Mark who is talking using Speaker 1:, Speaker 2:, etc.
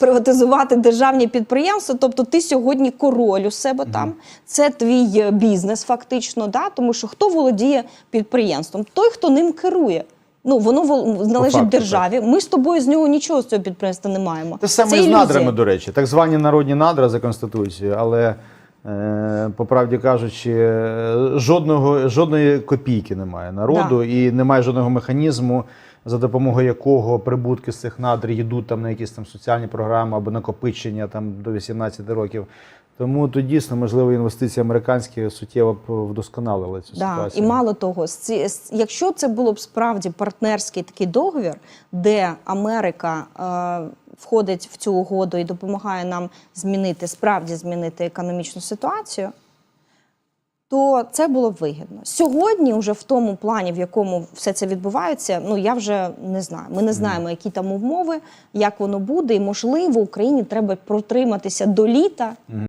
Speaker 1: приватизувати державні підприємства. Тобто, ти сьогодні король у себе там, це твій е, бізнес, фактично, да? тому що хто володіє підприємством? Той, хто ним керує. Ну, воно належить
Speaker 2: факту,
Speaker 1: державі. Ми з тобою з нього нічого з цього підприємства не маємо.
Speaker 2: Те саме і з надрами, до речі, так звані народні надра за конституцією, але е, по правді кажучи, е, жодного жодної копійки немає народу і немає жодного механізму, за допомогою якого прибутки з цих надр йдуть там на якісь там соціальні програми або накопичення там до 18 років. Тому то дійсно можливо інвестиції американські суттєво б вдосконалили цю
Speaker 1: Да,
Speaker 2: ситуацію.
Speaker 1: і мало того, якщо це було б справді партнерський такий договір, де Америка е, входить в цю угоду і допомагає нам змінити справді змінити економічну ситуацію, то це було б вигідно. Сьогодні, вже в тому плані, в якому все це відбувається, ну я вже не знаю. Ми не знаємо, які там умови, як воно буде, і можливо Україні треба протриматися до літа.